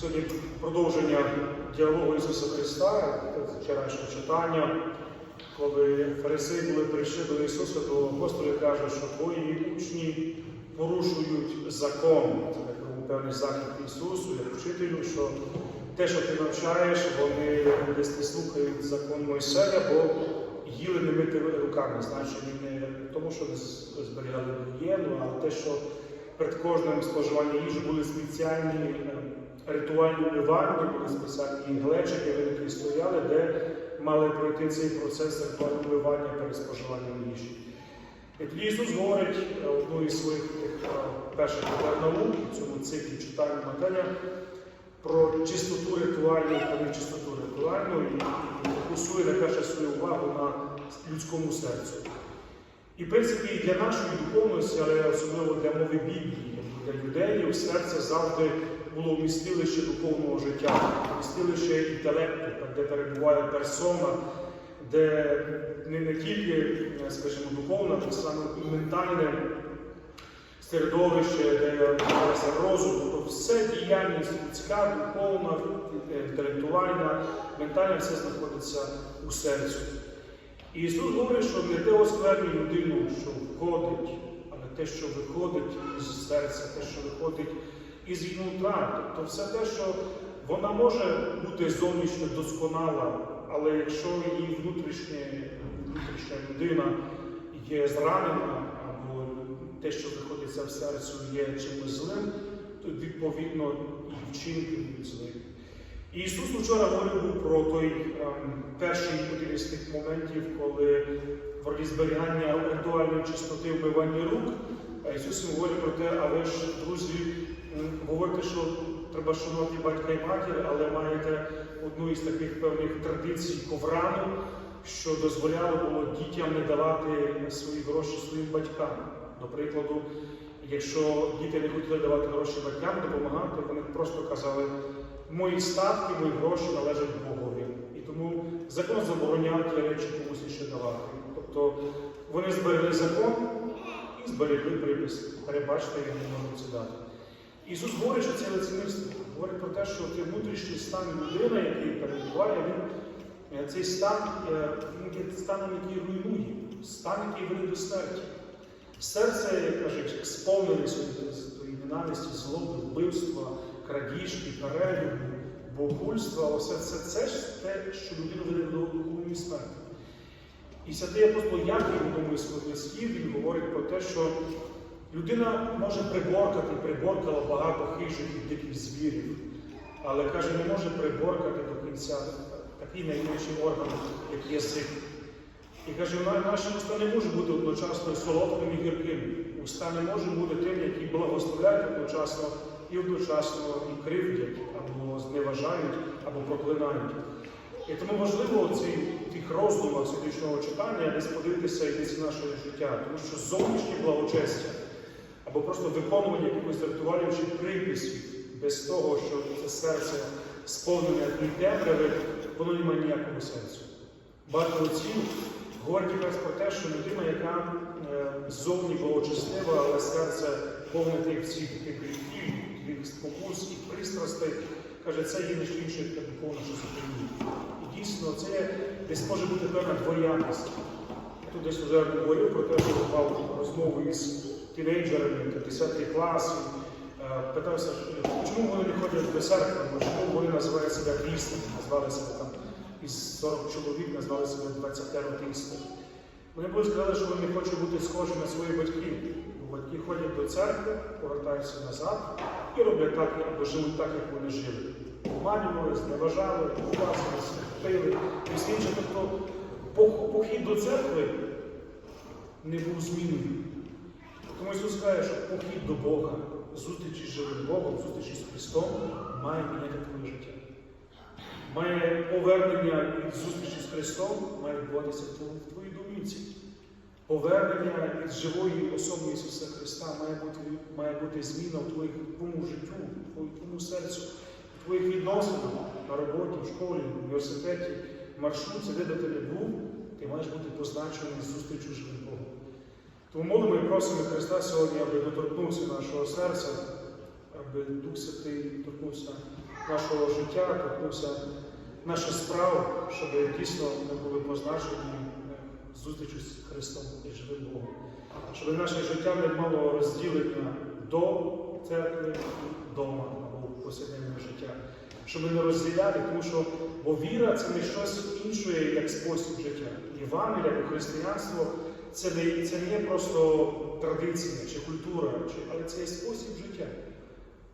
Сьогодні продовження діалогу Ісуса Христа, вчорашнє читання, коли фарисеї були прийшли до Ісуса, то апостоли кажуть, що твої учні порушують закон. Був певний захід Ісусу, як вчителю, що те, що ти навчаєш, вони десь не слухають закон Мойсея, бо їли не митими руками. Значить, не тому, що не зберігали гігієну, а те, що перед кожним споживанням їжі були спеціальні е, ритуальні умивальні, були спеціальні глечики, які стояли, де мали пройти цей процес ритуального перед споживанням їжі. І тоді Ісус говорить е, одну із своїх таких е, перших питань наук в цьому циклі читання Матея про чистоту ритуальну, про нечистоту ритуальну і, фокусує найперше свою увагу на людському серцю. І в принципі для нашої духовності, але особливо для мови Біблії, для юдеїв, серце завжди було вмістилище духовного життя, вмістилище інтелекту, де перебуває персона, де не, не тільки, скажімо, духовна, а саме ментальне середовище, де розум, тобто все діяльність людська, духовна, інтелектуальна, ментальна, все знаходиться у серцю. І Ісус говорить, що не те осквернює людину, що входить, але те, що виходить із серця, те, що виходить із нутра. Тобто все те, що вона може бути зовнішньо досконала, але якщо її внутрішня, людина є зранена, або те, що знаходиться в серцю, є чимось злим, то відповідно і вчинки будуть злими. І Ісус вчора говорив про той ем, перший один із тих моментів, коли вроді зберігання ритуальної чистоти вбивання рук. А Ісус говорить про те, а ви ж, друзі, говорите, що треба шанувати батька і матір, але маєте одну із таких певних традицій коврану, що дозволяло було дітям не давати свої гроші своїм батькам. До прикладу, якщо діти не хотіли давати гроші батькам, допомагати, вони просто казали, мої статки, мої гроші належать Богові. І тому закон забороняє ті речі комусь ще давати. Тобто вони зберегли закон і зберегли припис. Перебачте, я не можу це дати. Ісус говорить, що це лицемірство. Говорить про те, що цей внутрішній стан людини, який перебуває, він е, цей стан е, станом, який руйнує, стан, який веде до смерті. Серце, як кажуть, сповнене своєї ненависті, злоби, вбивства, крадіжки, перелюбу, богульства, усе це, це ж те, що людину веде до духовної смерті. І святий апостол Яків в одному із своїх листів він говорить про те, що людина може приборкати, приборкала багато хижих і диких звірів, але каже, не може приборкати до кінця такий найменший орган, як язик. І каже, наші уста не можуть бути одночасно солодким і гірким. Уста не можуть бути тим, які благословляють одночасно і одночасно і кривдять, або зневажають, або проклинають. І тому важливо в цих роздумах сьогоднішнього читання десь подивитися і десь нашого життя, тому що зовнішнє благочестя або просто виконування якихось ритуалів чи приписів без того, що це серце сповнене темряви, воно не має ніякого сенсу. Багато отців говорить якраз про те, що людина, яка е, ззовні благочестива, але серце повне тих всіх таких гріхів, тих спокус і пристрастей, каже, це є що інше, як духовна шизофренія. І дійсно, це десь може бути певна двоякість. Тут десь вже говорив про те, що мав розмову із тінейджерами, 10 клас, е, питався, чому вони не ходять до церкви, чому вони називають себе хрістами, назвали себе там із 40 чоловік, назвали себе 20 терористів. Вони були сказали, що вони хочуть бути схожі на своїх батьків. Батьки ходять до церкви, повертаються назад і роблять так, або живуть так, як вони жили. Обманювали, зневажали, власилися, пили і інше. Тобто похід до церкви не був зміною. Тому Ісус каже, що похід до Бога, зустрічі з живим Богом, зустрічі з Христом має міняти твоє життя. Має повернення від зустрічі з Христом, має відбуватися в твоїй- домівці. Повернення від живої особи Ісуса Христа має бути, має бути зміна в твоєму життю, в твоєму- серцю, в твоїх відносинах на роботі, в школі, в університеті, маршрутці, де ти не був, ти маєш бути позначений зустрічю з живим Богом. Тому молимо і просимо Христа сьогодні, аби доторкнувся нашого серця, аби Дух Святий торкнувся нашого життя, торкнувся наших справ, щоб дійсно ми були позначені зустрічю з Христом і живим Богом. Щоб наше життя не мало розділення до церкви вдома або повсякденного життя. Щоб не розділяти, тому що бо віра це не щось інше, як спосіб життя. Євангелія або християнство це не, це не є просто традиція чи культура, чи, але це є спосіб життя.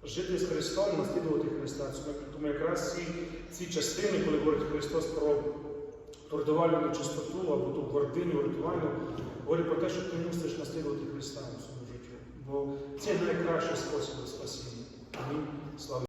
Жити з Христом, наслідувати Христа. Тому- якраз ці, ці частини, коли говорить Христос про ту рятувальну чистоту або ту гординю рятувальну, говорить про те, що ти мусиш наслідувати Христа у своєму житті. Бо це найкращий спосіб спасіння. Амінь. Слава